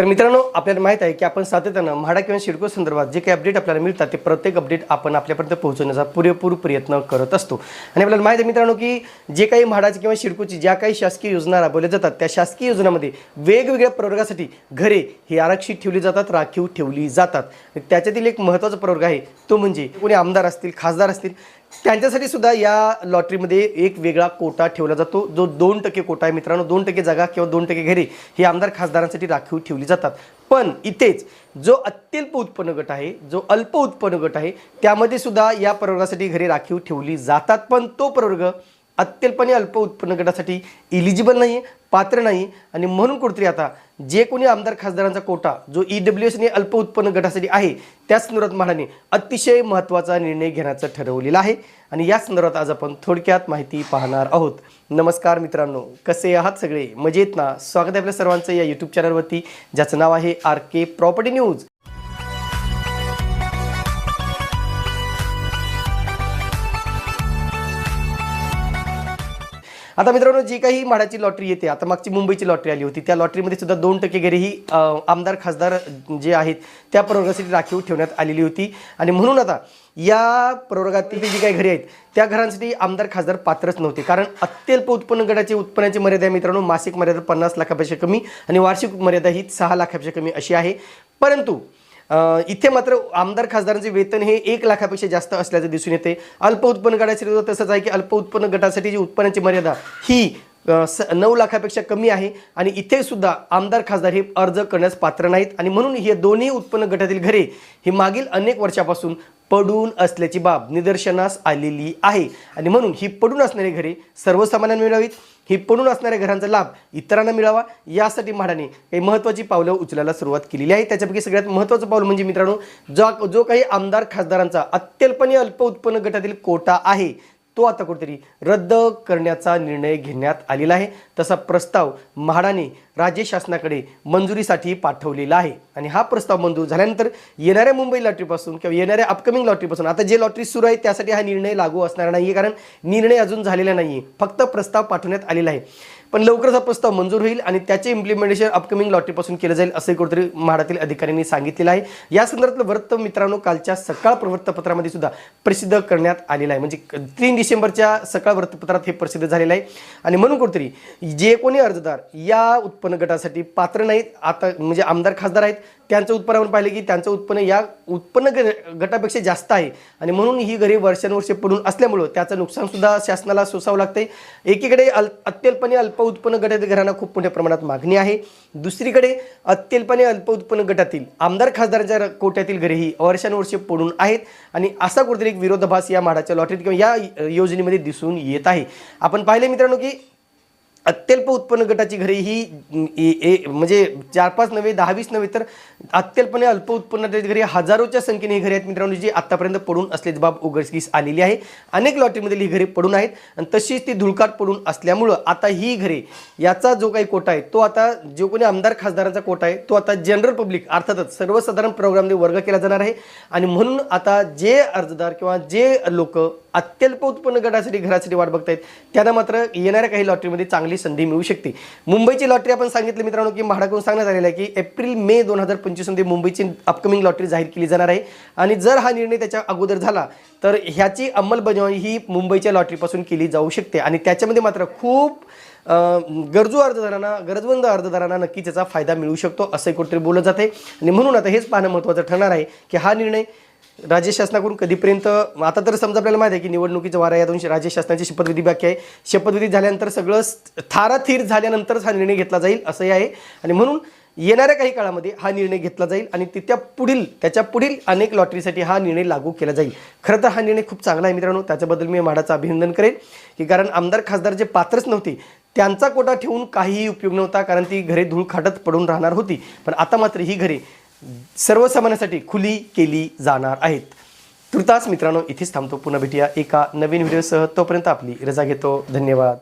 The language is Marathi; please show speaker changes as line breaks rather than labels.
तर मित्रांनो आपल्याला माहीत आहे की आपण सातत्यानं म्हाडा किंवा शिडको संदर्भात जे काही अपडेट आपल्याला मिळतात ते प्रत्येक अपडेट आपण आपल्यापर्यंत पोहोचवण्याचा पुरेपूर प्रयत्न करत असतो. आणि आपल्याला माहिती आहे मित्रांनो की जे काही म्हाडाची किंवा शिडकोची ज्या काही शासकीय योजना राबवल्या जातात त्या शासकीय योजनामध्ये वेगवेगळ्या प्रवर्गासाठी घरे ही आरक्षित ठेवली जातात राखीव ठेवली जातात. त्याच्यातील एक महत्त्वाचा प्रवर्ग आहे तो म्हणजे कोणी आमदार असतील खासदार असतील त्यांच्यासाठी सुद्धा या लॉटरीमध्ये एक वेगळा कोटा ठेवला जातो. जो दोन टक्के कोटा आहे मित्रांनो दोन टक्के जागा किंवा दोन टक्के घरे ही आमदार खासदारांसाठी राखीव ठेवली जातात. पण इथेच जो अत्यल्प उत्पन्न गट आहे जो अल्प उत्पन्न गट आहे त्यामध्ये सुद्धा या प्रवर्गासाठी घरे राखीव ठेवली जातात. पण तो प्रवर्ग अत्यल्प आणि अल्प उत्पन्न गटासाठी इलिजिबल नाही आहे पात्र नाही. आणि म्हणून कुठेतरी आता जे कोणी आमदार खासदारांचा कोटा जो ई डब्ल्यू एस आणि अल्प उत्पन्न गटासाठी आहे त्या संदर्भात म्हाडाने अतिशय महत्त्वाचा निर्णय घेण्याचं ठरवलेला आहे. आणि या संदर्भात आज आपण थोडक्यात माहिती पाहणार आहोत. नमस्कार मित्रांनो कसे आहात सगळे? मजेत ना? स्वागत आहे आपल्या सर्वांचं या यूट्यूब चॅनलवरती ज्याचं नाव आहे आर के प्रॉपर्टी न्यूज. आता मित्रांनो जी काही म्हाडाची लॉटरी येते आता मागची मुंबईची लॉटरी आली होती त्या लॉटरीमध्ये सुद्धा दोन टक्के घरे ही आमदार खासदार जे आहेत त्या प्रवर्गासाठी राखीव ठेवण्यात आलेली होती. आणि म्हणून आता या प्रवर्गातील जी काही घरे आहेत त्या घरांसाठी आमदार खासदार पात्रच नव्हते. कारण अत्यल्प उत्पन्न गटाची उत्पन्नाची मर्यादा आहे मित्रांनो मासिक मर्यादा पन्नास लाखापेक्षा कमी आणि वार्षिक मर्यादा ही सहा लाखापेक्षा कमी अशी आहे. परंतु इथे मात्र आमदार खासदारांचे वेतन हे एक लाखापेक्षा जास्त असल्याचं दिसून येते. अल्प उत्पन्न गटासाठी सुद्धा तसंच आहे की अल्प उत्पन्न गटासाठी जी उत्पन्नाची मर्यादा ही स नऊ लाखापेक्षा कमी आहे आणि इथे सुद्धा आमदार खासदार हे अर्ज करण्यास पात्र नाहीत. आणि म्हणून हे दोन्ही उत्पन्न गटातील घरे ही मागील अनेक वर्षापासून पडून असल्याची बाब निदर्शनास आलेली आहे. आणि म्हणून ही पडून असणारी घरे सर्वसामान्यांना मिळावीत. ही पडून असणाऱ्या घरांचा लाभ इतरांना मिळावा. यासाठी म्हाडाने काही महत्त्वाची पावलं उचलायला सुरुवात केलेली आहे. त्याच्यापैकी सगळ्यात महत्त्वाचं पाऊल म्हणजे मित्रांनो जो जो काही आमदार खासदारांचा अत्यल्पने अल्प उत्पन्न गटातील कोटा आहे तो आता कुठेतरी रद्द करण्याचा निर्णय घेण्यात आलेला आहे. तसा प्रस्ताव म्हाडाने राज्य शासनाकडे मंजुरीसाठी पाठवलेला आहे. आणि हा प्रस्ताव मंजूर झाल्यानंतर येणाऱ्या मुंबई लॉटरीपासून किंवा येणाऱ्या अपकमिंग लॉटरीपासून आता जे लॉटरी सुरू आहे त्यासाठी हा निर्णय लागू असणार नाही आहे कारण निर्णय अजून झालेला नाही आहे फक्त प्रस्ताव पाठवण्यात आलेला आहे. पण लवकरच हा प्रस्ताव मंजूर होईल आणि त्याचे इम्प्लिमेंटेशन अपकमिंग लॉटरीपासून केलं जाईल असंही कुठेतरी म्हाडातील अधिकाऱ्यांनी सांगितलेलं आहे. या संदर्भातलं वृत्त मित्रांनो कालच्या सकाळ वृत्तपत्रामध्ये सुद्धा प्रसिद्ध करण्यात आलेलं आहे. म्हणजे तीन डिसेंबरच्या सकाळ वृत्तपत्रात हे प्रसिद्ध झालेलं आहे. आणि म्हणून कुठेतरी जे कोणी अर्जदार या उत्पन्न गटासाठी पात्र नाहीत आता म्हणजे आमदार खासदार आहेत त्यांचं उत्पन्न आपण पाहिलं की त्यांचं उत्पन्न या उत्पन्न ग- गटापेक्षा जास्त आहे. आणि म्हणून ही घरे वर्षानुवर्षे पडून असल्यामुळं त्याचं नुकसानसुद्धा शासनाला सोसावं लागतंय. एकीकडे अल अत्यल्पने अल्प उत्पन्न गटातील घरांना खूप मोठ्या प्रमाणात मागणी आहे. दुसरीकडे अत्यल्पने अल्प उत्पन्न गटातील आमदार खासदारांच्या कोट्यातील घरे ही वर्षानुवर्षे पडून आहेत. आणि असा कुठेतरी एक विरोधाभास या म्हाडाच्या लॉटरीत किंवा या योजनेमध्ये दिसून येत आहे. आपण पाहिले मित्रांनो की अत्यल्प उत्पन्न गटाची घरे ही ए- ए- म्हणजे चार पाच नव्हे दहावीस नव्हे तर अत्यल्पने अल्प अल्प उत्पन्नाची घरे हजारोच्या संख्येने ही घरे आहेत मित्रांनो जी आतापर्यंत पडून असल्याची बाब उघडकीस आलेली आहे. अनेक लॉटरीमधील ही घरे पडून आहेत आणि तशीच ती धुळकाट पडून असल्यामुळं आता ही घरे याचा जो काही कोटा आहे तो आता जो कोणी आमदार खासदारांचा कोटा आहे तो आता जनरल पब्लिक अर्थातच सर्वसाधारण प्रोग्राममध्ये वर्ग केला जाणार आहे. आणि म्हणून आता जे अर्जदार किंवा जे लोक अत्यल्प उत्पन्न गटासाठी घरासाठी वाट बघतायत. त्यांना मात्र येणाऱ्या काही लॉटरीमध्ये चांगली संधी मिळू शकते. मुंबईची लॉटरी आपण सांगितलं मित्रांनो की म्हाडाकडून सांगण्यात आलेलं आहे की एप्रिल मे दोन हजार पंचवीसमध्ये मुंबईची अपकमिंग लॉटरी जाहीर केली जाणार आहे. आणि जर हा निर्णय त्याच्या अगोदर झाला तर ह्याची अंमलबजावणी ही मुंबईच्या लॉटरीपासून केली जाऊ शकते. आणि त्याच्यामध्ये मात्र खूप गरजू अर्जदारांना गरजवंद अर्जदारांना नक्कीच याचा फायदा मिळू शकतो असं कुठेतरी बोललं जाते आणि म्हणून आता हेच पाहणं महत्त्वाचं ठरणार आहे की हा निर्णय राज्य शासनाकडून कधीपर्यंत आता तर समजा आपल्याला माहिती आहे की निवडणुकीचा वारा या दोन राज्य शासनाची शपथविधी बाकी आहे. शपथविधी झाल्यानंतर सगळं थाराथीर झाल्यानंतरच हा निर्णय घेतला जाईल असंही आहे. आणि म्हणून येणाऱ्या काही काळामध्ये हा निर्णय घेतला जाईल आणि तिथ्या पुढील त्याच्या पुढील अनेक लॉटरीसाठी हा निर्णय लागू केला जाईल. खरं तर हा निर्णय खूप चांगला आहे मित्रांनो. त्याच्याबद्दल मी माडाचं अभिनंदन करेन. की कारण आमदार खासदार जे पात्रच नव्हते त्यांचा कोटा ठेवून काहीही उपयोग नव्हता कारण ती घरे धूळ खाटत पडून राहणार होती. पण आता मात्र ही घरे सर्वसामान्यांसाठी खुली केली जाणार आहेत. तुर्तास मित्रांनो इथेच थांबतो. पुन्हा भेटूया एका नवीन व्हिडिओसह. तोपर्यंत आपली रजा घेतो. धन्यवाद.